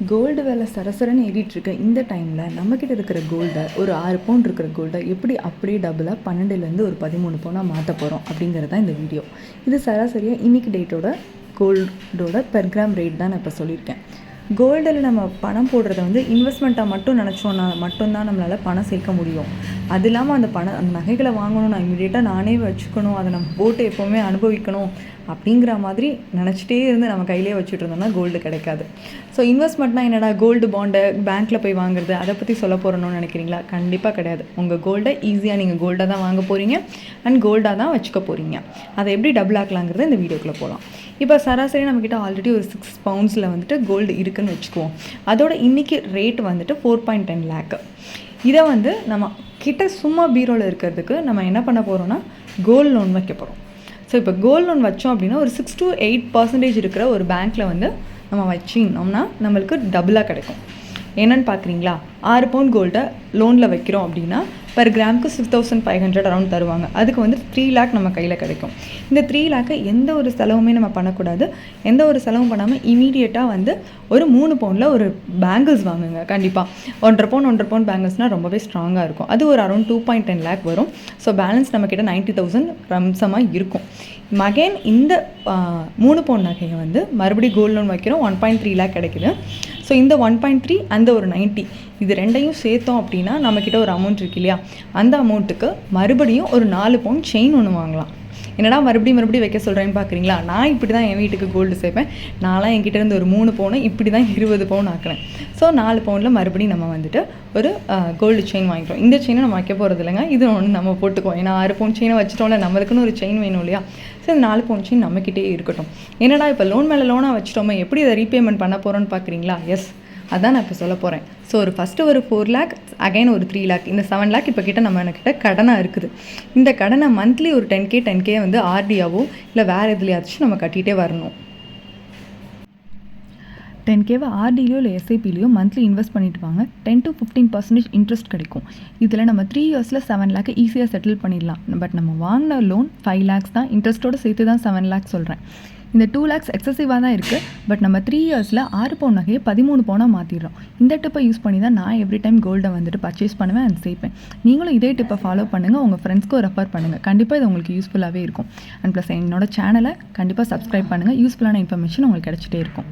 Gold விலை சரசரன்னு ஏறிட்டுருக்க. இந்த டைமில் நம்மக்கிட்ட இருக்கிற கோல்டை ஒரு ஆறு பவுன் இருக்கிற கோல்டை எப்படி அப்படியே டபுளாக பன்னெண்டுலேருந்து ஒரு பதிமூணு பவுனாக மாற்ற போகிறோம் அப்படிங்கிறது தான் இந்த வீடியோ இது சராசரியாக இன்றைக்கி டேட்டோட கோல்டோட பெர் கிராம் ரேட் தான் நான் இப்போ சொல்லியிருக்கேன். கோல்டில் நம்ம பணம் போடுறத வந்து இன்வெஸ்ட்மெண்ட்டாக மட்டும் நினச்சோன்னா மட்டும்தான் நம்மளால் பணம் சேர்க்க முடியும். அது இல்லாமல் அந்த பணம் அந்த நகைகளை வாங்கணும் நான் இமீடியட்டாக நானே வச்சுக்கணும் அதை நம்ம போட்டு எப்போவுமே அனுபவிக்கணும் அப்படிங்கிற மாதிரி நினச்சிட்டே இருந்து நம்ம கையிலே வச்சுட்டு இருந்தோம்னா கோல்டு கிடைக்காது. ஸோ இன்வெஸ்ட்மெண்ட்னா என்னடா கோல்டு பாண்டு பேங்க்கில் போய் வாங்குறது? அதை பற்றி சொல்ல போகிறோன்னு நினைக்கிறீங்களா? கண்டிப்பாக கிடையாது. உங்கள் கோல்டை ஈஸியாக நீங்கள் கோல்டாக தான் வாங்க போகிறீங்க அண்ட் கோல்டாக தான் வச்சுக்க போகிறீங்க அதை எப்படி டபுள் ஆக்கலாங்கிறது இந்த வீடியோக்குள்ளே போகலாம் இப்போ சராசரி நம்மக்கிட்ட ஆல்ரெடி ஒரு சிக்ஸ் பவுண்ட்ஸில் வந்துட்டு கோல்டு இருக்குன்னு வச்சுக்குவோம். அதோட இன்றைக்கி ரேட் வந்துட்டு ஃபோர் பாயிண்ட் டென் லேக்கு இதை வந்து நம்ம கிட்ட சும்மா பீரோவில் இருக்கிறதுக்கு நம்ம என்ன பண்ண போகிறோம்னா கோல்டு லோன் வைக்க போகிறோம் ஸோ இப்போ கோல்டு லோன் வச்சோம் அப்படின்னா ஒரு சிக்ஸ் டு எயிட் பர்சன்டேஜ் இருக்கிற ஒரு பேங்க்கில் வந்து நம்ம வச்சிங்கனோம்னா நம்மளுக்கு டபுளாக கிடைக்கும். என்னன்னு பார்க்குறீங்களா? ஆறு பவுண்ட் கோல்டை லோனில் வைக்கிறோம் அப்படின்னா பர் கிராமுக்கு six thousand five hundred around தருவாங்க. அதுக்கு வந்து த்ரீ லேக் நம்ம கையில் கிடைக்கும். இந்த த்ரீ லேக்கை எந்த ஒரு செலவுமே நம்ம பண்ணக்கூடாது. எந்த ஒரு செலவும் பண்ணாமல் இமீடியட்டாக வந்து ஒரு மூணு பவுனில் ஒரு பேங்கிள்ஸ் வாங்குங்க கண்டிப்பாக ஒன்றரை பவுன் ஒன்றரை பவுன் பேங்கிள்ஸ்னால் ரொம்பவே ஸ்ட்ராங்காக இருக்கும். அது ஒரு around two point ten lakh வரும். ஸோ பேலன்ஸ் நம்மக்கிட்ட நைன்ட்டி தௌசண்ட் ரம்சமாக இருக்கும். மகேன் இந்த மூணு பவுன் நகையை வந்து மறுபடியும் கோல்டு லோன் வைக்கிறோம். ஒன் பாயிண்ட் த்ரீ லேக் கிடைக்குது. ஸோ இந்த ஒன் பாயிண்ட் த்ரீ அந்த ஒரு நைன்ட்டி இது ரெண்டையும் சேர்த்தோம் அப்படின்னா நம்மக்கிட்ட ஒரு அமௌண்ட் இருக்கு இல்லையா? அந்த அமௌண்ட்டுக்கு மறுபடியும் ஒரு நாலு பவுன் செயின் ஒன்று வாங்கலாம். என்னடா மறுபடியும் மறுபடியும் வைக்க சொல்கிறேன்னு பார்க்குறீங்களா நான் இப்படி தான் என் வீட்டுக்கு கோல்டு சேர்ப்பேன். நான்லாம் என்கிட்டருந்து ஒரு மூணு பவுன் இப்படி தான் இருபது பவுன் ஆக்குறேன். ஸோ நாலு பவுனில் மறுபடியும் நம்ம வந்துட்டு ஒரு கோல்டு செயின் வாங்கிக்கிறோம். இந்த செயினை நம்ம வைக்க போகிறது இல்லைங்க. இது ஒன்று நம்ம போட்டுக்குவோம். ஏன்னா ஆறு பவுன் செயினை வச்சுட்டோம்ல நம்மளுக்குன்னு ஒரு செயின் வேணும் இல்லையா? ஸோ இந்த நாலு பவுன் செயின் நம்மக்கிட்டே இருக்கட்டும். என்னடா இப்போ லோன் மேலே லோனாக வச்சிட்டோமே எப்படி அதை ரீபேமெண்ட் பண்ண போகிறோன்னு பார்க்குறீங்களா எஸ் அதான் நான் இப்போ சொல்ல போகிறேன் ஸோ ஒரு ஃபஸ்ட்டு ஒரு ஃபோர் லேக் அகைன் ஒரு த்ரீ லேக் இந்த செவன் லேக் இப்போ கிட்ட நம்ம கிட்ட கடனாக இருக்குது. இந்த கடனை மந்த்லி ஒரு டென் கே டென் கே வந்து ஆர்டியாவோ இல்லை வேறு எதுலையாச்சும் நம்ம கட்டிகிட்டே வரணும். டென் கேவை ஆர்டிலையோ இல்லை எஸ்ஐபிலையோ மந்த்லி இன்வெஸ்ட் பண்ணிட்டு வாங்க. Ten to fifteen percentage interest கிடைக்கும். இதில் நம்ம த்ரீ இயர்ஸில் செவன் லேக்கை ஈஸியாக செட்டில் பண்ணிடலாம். பட் நம்ம வாங்கின லோன் ஃபைவ் லேக்ஸ் தான். இன்ட்ரெஸ்ட்டோடு சேர்த்து தான் செவன் லேக்ஸ் சொல்கிறேன் இந்த டூ லேக்ஸ் எக்ஸசிவாக தான் இருக்குது பட் நம்ம த்ரீ இயர்ஸில் ஆறு பவுன் நகையை பதிமூணு பவுனாக மாற்றிடுறோம் இந்த டிப்பை யூஸ் பண்ணி தான் நான் எவ்ரி டைம் கோல்டை வந்துட்டு பர்ச்சேஸ் பண்ணுவேன் அண்ட் சேர்ப்பேன் நீங்களும் இதே டிப்பை ஃபாலோ பண்ணுங்கள் உங்கள் ஃப்ரெண்ட்ஸ்க்கும் ரெஃபர் பண்ணுங்கள் கண்டிப்பாக இது உங்களுக்கு யூஸ்ஃபுல்லாகவே இருக்கும். அண்ட் ப்ளஸ் என்னோட சேனலை கண்டிப்பாக சப்ஸ்கிரைப் பண்ணுங்கள் யூஸ்ஃபுல்லான இன்ஃபர்மேஷன் உங்களுக்கு கிடச்சிட்டே இருக்கும்.